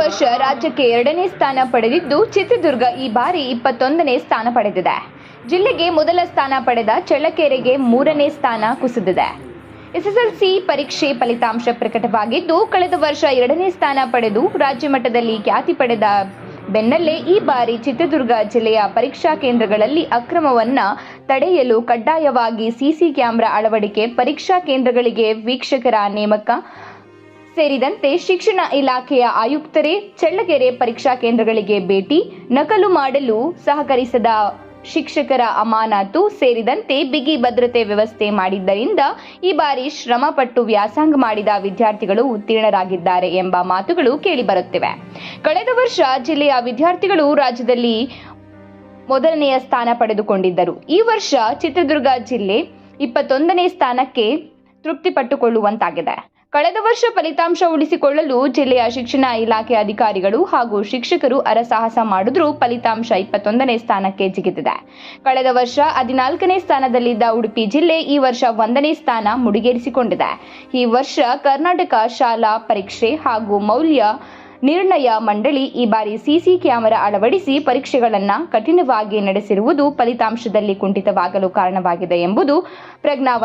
ವರ್ಷ ರಾಜ್ಯಕ್ಕೆ ಎರಡನೇ ಸ್ಥಾನ ಪಡೆದಿದ್ದು ಚಿತ್ರದುರ್ಗ ಈ ಬಾರಿ ಇಪ್ಪತ್ತೊಂದನೇ ಸ್ಥಾನ ಪಡೆದಿದೆ. ಜಿಲ್ಲೆಗೆ ಮೊದಲ ಸ್ಥಾನ ಪಡೆದ ಚಳ್ಳಕೆರೆಗೆ ಮೂರನೇ ಸ್ಥಾನ ಕುಸಿದಿದೆ. ಎಸ್ಎಸ್ಎಲ್ಸಿ ಪರೀಕ್ಷೆ ಫಲಿತಾಂಶ ಪ್ರಕಟವಾಗಿದ್ದು, ಕಳೆದ ವರ್ಷ ಎರಡನೇ ಸ್ಥಾನ ಪಡೆದು ರಾಜ್ಯ ಮಟ್ಟದಲ್ಲಿ ಖ್ಯಾತಿ ಪಡೆದ ಬೆನ್ನಲ್ಲೇ ಈ ಬಾರಿ ಚಿತ್ರದುರ್ಗ ಜಿಲ್ಲೆಯ ಪರೀಕ್ಷಾ ಕೇಂದ್ರಗಳಲ್ಲಿ ಅಕ್ರಮವನ್ನ ತಡೆಯಲು ಕಡ್ಡಾಯವಾಗಿ ಸಿಸಿ ಕ್ಯಾಮೆರಾ ಅಳವಡಿಕೆ, ಪರೀಕ್ಷಾ ಕೇಂದ್ರಗಳಿಗೆ ವೀಕ್ಷಕರ ನೇಮಕ ಸೇರಿದಂತೆ ಶಿಕ್ಷಣ ಇಲಾಖೆಯ ಆಯುಕ್ತರೇ ಚಳ್ಳಕೆರೆ ಪರೀಕ್ಷಾ ಕೇಂದ್ರಗಳಿಗೆ ಭೇಟಿ, ನಕಲು ಮಾಡಲು ಸಹಕರಿಸದ ಶಿಕ್ಷಕರ ಅಮಾನತು ಸೇರಿದಂತೆ ಬಿಗಿ ಭದ್ರತೆ ವ್ಯವಸ್ಥೆ ಮಾಡಿದ್ದರಿಂದ ಈ ಬಾರಿ ಶ್ರಮಪಟ್ಟು ವ್ಯಾಸಂಗ ಮಾಡಿದ ವಿದ್ಯಾರ್ಥಿಗಳು ಉತ್ತೀರ್ಣರಾಗಿದ್ದಾರೆ ಎಂಬ ಮಾತುಗಳು ಕೇಳಿಬರುತ್ತಿವೆ. ಕಳೆದ ವರ್ಷ ಜಿಲ್ಲೆಯ ವಿದ್ಯಾರ್ಥಿಗಳು ರಾಜ್ಯದಲ್ಲಿ ಮೊದಲನೆಯ ಸ್ಥಾನ ಪಡೆದುಕೊಂಡಿದ್ದರು. ಈ ವರ್ಷ ಚಿತ್ರದುರ್ಗ ಜಿಲ್ಲೆ ಇಪ್ಪತ್ತೊಂದನೇ ಸ್ಥಾನಕ್ಕೆ ತೃಪ್ತಿಪಟ್ಟುಕೊಳ್ಳುವಂತಾಗಿದೆ. ಕಳೆದ ವರ್ಷ ಫಲಿತಾಂಶ ಉಳಿಸಿಕೊಳ್ಳಲು ಜಿಲ್ಲೆಯ ಶಿಕ್ಷಣ ಇಲಾಖೆ ಅಧಿಕಾರಿಗಳು ಹಾಗೂ ಶಿಕ್ಷಕರು ಅರಸಾಹಸ ಮಾಡಿದ್ರೂ ಫಲಿತಾಂಶ ಇಪ್ಪತ್ತೊಂದನೇ ಸ್ಥಾನಕ್ಕೆ ಜಿಗಿದಿದೆ. ಕಳೆದ ವರ್ಷ ಹದಿನಾಲ್ಕನೇ ಸ್ಥಾನದಲ್ಲಿದ್ದ ಉಡುಪಿ ಜಿಲ್ಲೆ ಈ ವರ್ಷ ಒಂದನೇ ಸ್ಥಾನ ಮುಡಿಗೇರಿಸಿಕೊಂಡಿದೆ. ಈ ವರ್ಷ ಕರ್ನಾಟಕ ಶಾಲಾ ಪರೀಕ್ಷೆ ಹಾಗೂ ಮೌಲ್ಯ ನಿರ್ಣಯ ಮಂಡಳಿ ಈ ಬಾರಿ ಸಿಸಿ ಕ್ಯಾಮೆರಾ ಅಳವಡಿಸಿ ಪರೀಕ್ಷೆಗಳನ್ನು ಕಠಿಣವಾಗಿ ನಡೆಸಿರುವುದು ಫಲಿತಾಂಶದಲ್ಲಿ ಕುಂಠಿತವಾಗಲು ಕಾರಣವಾಗಿದೆ ಎಂಬುದು ಪ್ರಜ್ಞಾವಂತ